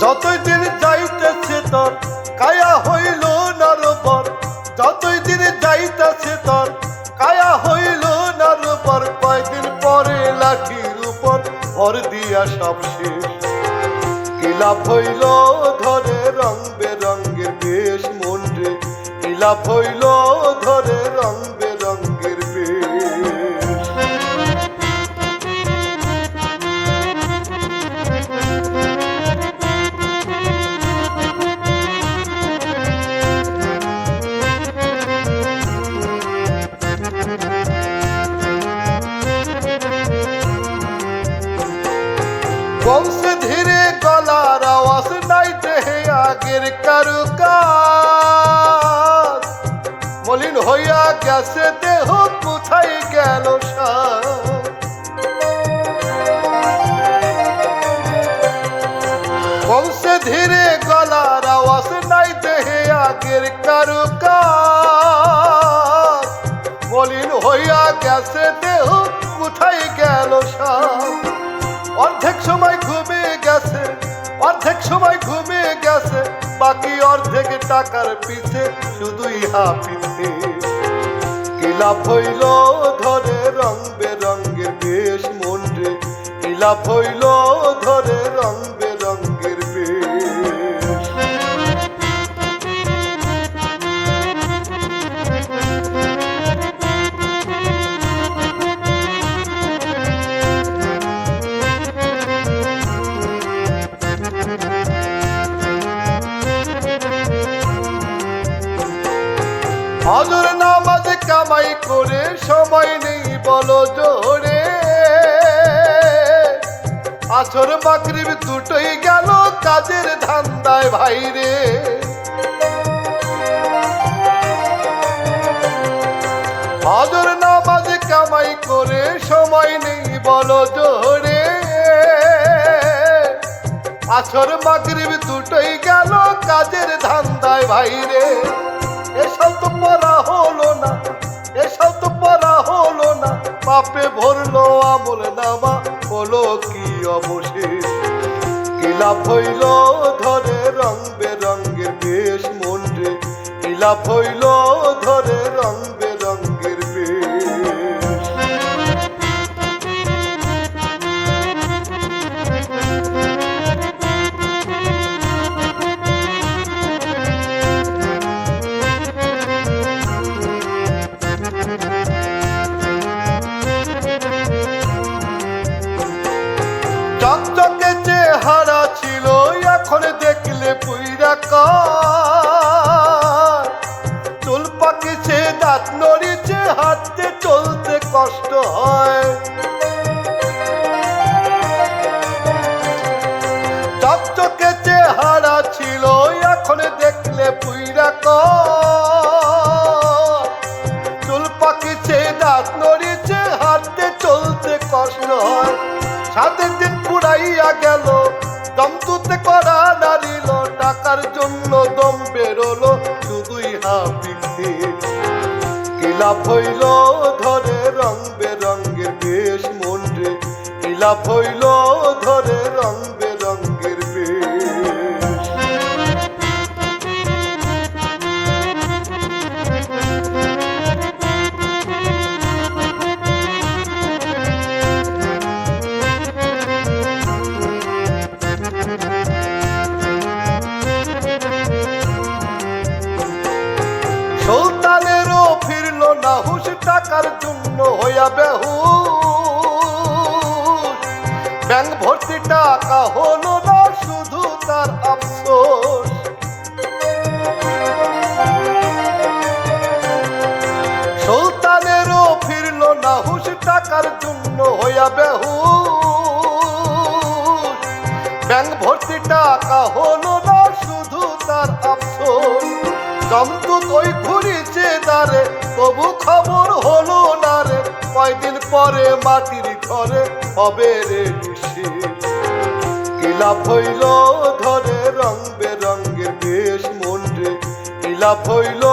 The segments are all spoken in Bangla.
যতই দিন যাইতেছে তোর, কায়া হইল নরবর যতই দিন যাইতেছে তোর, কায়া হইল নরবর কয়দিন পরে লাঠির উপর ভর দিয়া সব শেষ। কিলা হইল ধরে রং বেরঙ্গের বেশ মন্ডে কিলা হইল বংশে ধীরে গলার আওয়াজ নাই দেহে আগের কারু মলিন হইয়া গেছে দেহ, কোথায় গেল? বংশে ধীরে গলার আওয়াজ নাই দেহে আগের কারু মলিন হইয়া গেছে দেহ, কোথায় গেল সার? অর্ধেক সময় অর্ধেক সময় ঘুমিয়ে গেছে, বাকি অর্ধেক টাকার পিছে শুধুই হাফিতে। কিলাপ হইল ধরে রং বেরঙ্গের বেশ মন্ডে কিলাপ হইল ধরে রং কামাই করে সময় নেই বলো জোরে। আছর মাকরিব দুটোই গেল কাজের ধান্দায় ভাই রে হজর নামাজ কামাই করে সময় নেই বলো জোরে। আছর মাগরিব দুটোই গেল কাজের ধান্দায় ভাই রে এসব তো পড়া হলো না। এসব তো পড়া হলো না। পাপে ভরলো আমল নামা হলো কি অবশেষ? কিলাপ হইল ধরে রং বেরঙ্গের বেশ মন্ডে কিলাপ হইল ধরে রং চকচকে চেহারা ছিল, এখন দেখলে পুইরা চুল পাকিছে দাঁত নড়িছে হাঁটতে চলতে কষ্ট হয়। চকচকে চেহারা ছিল, এখন দেখলে পুইরা চুল পাকিছে দাঁত নড়িছে হাঁটতে চলতে কষ্ট হয়। সাতের দিন পুরাইয়া গেল। দম তুতে করা নারিল টাকার জন্য দম বেরোলো শুধুই হাফিতে কিলাপ হইল ধরে রং বেরঙ্গের বেশ মন্ডে কিলা হইল ধরে রং ব্যাংক ভর্তি টাকা হলো না, শুধু তার আফসোস। সুলতানেরও ফিরল না হুশ, টাকার জন্য হইয়া বেহু ব্যাংক ভর্তি টাকা হলো না, শুধু তার আফসোস। জমদূত ওই ঘুরিছে দারে তবু খবর হলো না কয়দিন পরে মাটির ঘরে হবে রে মিশে কিলাপ হইল ধরে রং বেরঙ্গের বেশ মন রে কিলাপ হইল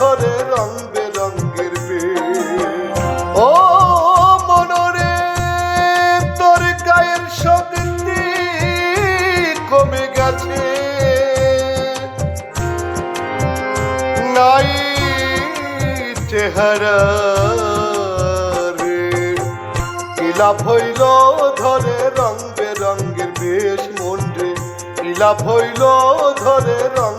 ধরে রং বেরঙ্গের বেশ। ও মনরে, তোর গায়ের শক্তি কমে গেছে। নাই চেহারা ইলা ভৈল ধরে রং বেরঙ্গের বেশ মন রে। ইলা ভৈল ধরে রং